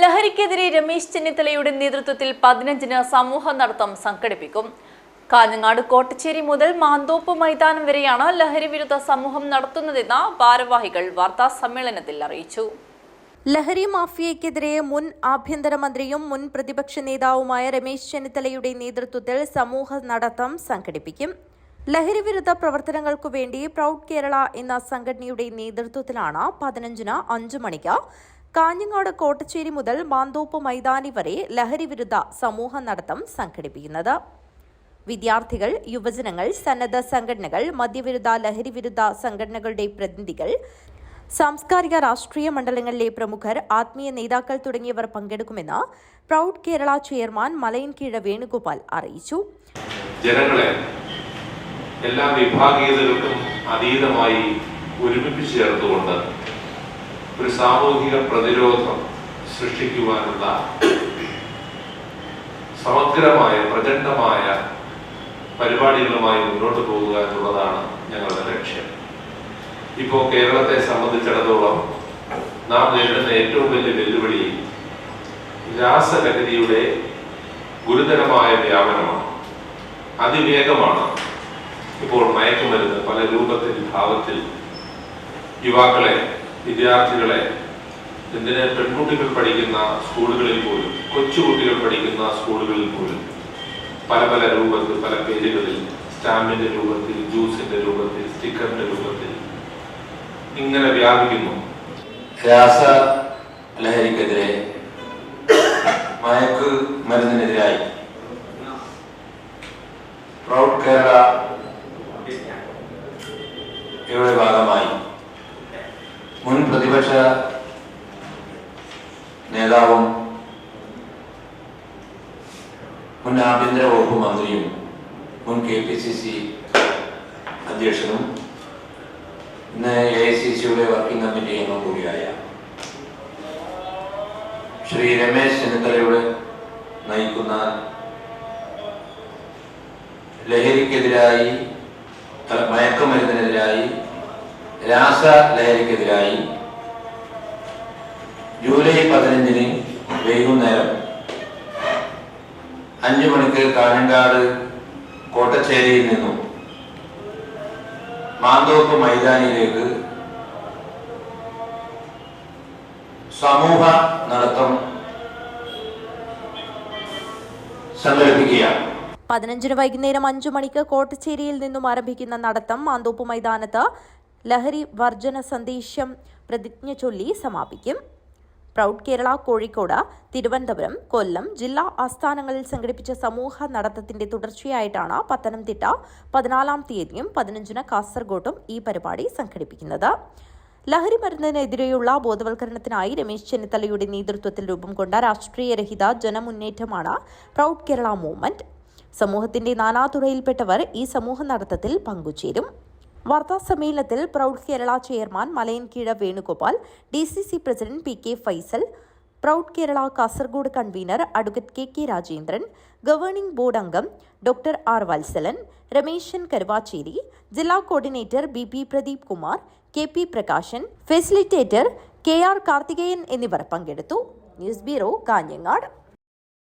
ലഹരിക്കെതിരെ രമേശ് ചെന്നിത്തലയുടെ നേതൃത്വത്തിൽ പതിനഞ്ചിന് സമൂഹ നടത്തം സംഘടിപ്പിക്കും. കാഞ്ഞങ്ങാട് കോട്ടച്ചേരി മുതൽ മാന്തോപ്പ് മൈതാനം വരെയാണ് ലഹരി വിരുദ്ധ സമൂഹം നടത്തുന്നതെന്ന് ഭാരവാഹികൾ വാർത്താ സമ്മേളനത്തിൽ അറിയിച്ചു. ലഹരി മാഫിയയ്ക്കെതിരെ മുൻ ആഭ്യന്തരമന്ത്രിയും മുൻ പ്രതിപക്ഷ നേതാവുമായ രമേശ് ചെന്നിത്തലയുടെ നേതൃത്വത്തിൽ സമൂഹ നടത്തം സംഘടിപ്പിക്കും. ലഹരി വിരുദ്ധ പ്രവർത്തനങ്ങൾക്കു വേണ്ടി പ്രൗഡ് കേരള എന്ന സംഘടനയുടെ നേതൃത്വത്തിലാണ് പതിനഞ്ചിന് അഞ്ചു മണിക്ക് കാഞ്ഞങ്ങാട് കോട്ടച്ചേരി മുതൽ മാന്തോപ്പ് മൈതാനി വരെ ലഹരി വിരുദ്ധ സമൂഹ നടത്തം സംഘടിപ്പിക്കുന്നത്. വിദ്യാർത്ഥികൾ യുവജനങ്ങൾ സന്നദ്ധ സംഘടനകൾ മദ്യവിരുദ്ധ ലഹരി വിരുദ്ധ സംഘടനകളുടെ പ്രതിനിധികൾ സാംസ്കാരിക രാഷ്ട്രീയ മണ്ഡലങ്ങളിലെ പ്രമുഖർ ആത്മീയ നേതാക്കൾ തുടങ്ങിയവർ പങ്കെടുക്കുമെന്ന് പ്രൗഡ് കേരള ചെയർമാൻ മലയൻ കീഴ വേണുഗോപാൽ അറിയിച്ചു. ജനങ്ങളെ എല്ലാ വിഭാഗീയതകൾക്കും അതീതമായി ഒരുമിപ്പിച്ച് ചേർത്തുകൊണ്ട് ഒരു സാമൂഹിക പ്രതിരോധം സൃഷ്ടിക്കുവാനുള്ള സമഗ്രമായ പ്രചണ്ഡമായ പരിപാടികളുമായി മുന്നോട്ട് പോകുക എന്നുള്ളതാണ് ഞങ്ങളുടെ ലക്ഷ്യം. ഇപ്പോൾ കേരളത്തെ സംബന്ധിച്ചിടത്തോളം നാം നേരിടുന്ന ഏറ്റവും വലിയ വെല്ലുവിളി രാസഗതിയുടെ ഗുരുതരമായ വ്യാപനമാണ്. അതിവേഗമാണ് ഇപ്പോൾ മയക്കുമരുന്ന് പല രൂപത്തിൽ ഭാവത്തിൽ യുവാക്കളെ വിദ്യാർത്ഥികളെ എന്തിന് പെൺകുട്ടികൾ പഠിക്കുന്ന സ്കൂളുകളിൽ പോലും കൊച്ചുകുട്ടികൾ പഠിക്കുന്ന സ്കൂളുകളിൽ പോലും പല പല രൂപത്തിൽ പല പേരുകളിൽ സ്റ്റാമ്പിന്റെ രൂപത്തിൽ ജ്യൂസിന്റെ രൂപത്തിൽ സ്റ്റിക്കറിന്റെ രൂപത്തിൽ ഇങ്ങനെ വ്യാപിക്കുന്നു. രാസ ലഹരിക്കെതിരെ മയക്ക് മരുന്നിനെതിരായി പ്രൗഡ് കേരള ഇവിടെ ഭാഗമായി പ്രതിപക്ഷ നേതാവും മുൻ ആഭ്യന്തര വകുപ്പ് മന്ത്രിയും മുൻ കെ പി സി സി അധ്യക്ഷനും ഇന്ന് എ ഐ സി സിയുടെ വർക്കിംഗ് കമ്മിറ്റി അംഗം കൂടിയായ ശ്രീ രമേശ് ചെന്നിത്തലയുടെ നയിക്കുന്ന ലഹരിക്കെതിരായി മയക്കുമരുന്നിനെതിരായി രാസ ലഹരിക്കെതിരായി ജൂലൈ പതിനഞ്ചിന് വൈകുന്നേരം അഞ്ചു മണിക്ക് കാഞ്ഞങ്കാട് കോട്ടച്ചേരിയിൽ നിന്നും മാന്തോപ്പ് മൈതാനിയിലേക്ക് സമൂഹ നടത്തം സംഘടിപ്പിക്കുകയാണ്. പതിനഞ്ചിന് വൈകുന്നേരം അഞ്ചു മണിക്ക് കോട്ടച്ചേരിയിൽ നിന്നും ആരംഭിക്കുന്ന നടത്തം മാന്തോപ്പ് മൈതാനത്ത് ലഹരി വർജന സന്ദേശം പ്രതിജ്ഞ ചൊല്ലി സമാപിക്കും. പ്രൗഡ് കേരള കോഴിക്കോട് തിരുവനന്തപുരം കൊല്ലം ജില്ലാ ആസ്ഥാനങ്ങളിൽ സംഘടിപ്പിച്ച സമൂഹ നടത്തത്തിന്റെ തുടർച്ചയായിട്ടാണ് പത്തനംതിട്ട പതിനാലാം തീയതിയും പതിനഞ്ചിന് കാസർഗോട്ടും ഈ പരിപാടി സംഘടിപ്പിക്കുന്നത്. ലഹരി മരുന്നിനെതിരെയുള്ള ബോധവൽക്കരണത്തിനായി രമേശ് ചെന്നിത്തലയുടെ നേതൃത്വത്തിൽ രൂപം കൊണ്ട രാഷ്ട്രീയരഹിത ജനമുന്നേറ്റമാണ് പ്രൗഡ് കേരള മൂവ്മെന്റ്. സമൂഹത്തിന്റെ നാനാതുറയിൽപ്പെട്ടവർ ഈ സമൂഹ നടത്തത്തിൽ പങ്കുചേരും. വാർത്താ സമ്മേളനത്തിൽ proud Kerala chairman Malayinkeezh Venugopal D C C president P K Faisal proud Kerala Kasaragod convener advocate K K Rajendran governing board അംഗം ഡോക്ടർ ആർ വത്സലൻ രമേശൻ കരുവാച്ചേരി ജില്ലാ coordinator B P Pradeep Kumar K P Prakashan facilitator K R Karthikeyan എന്നിവർ പങ്കെടുത്തു. News bureau Kanhangad.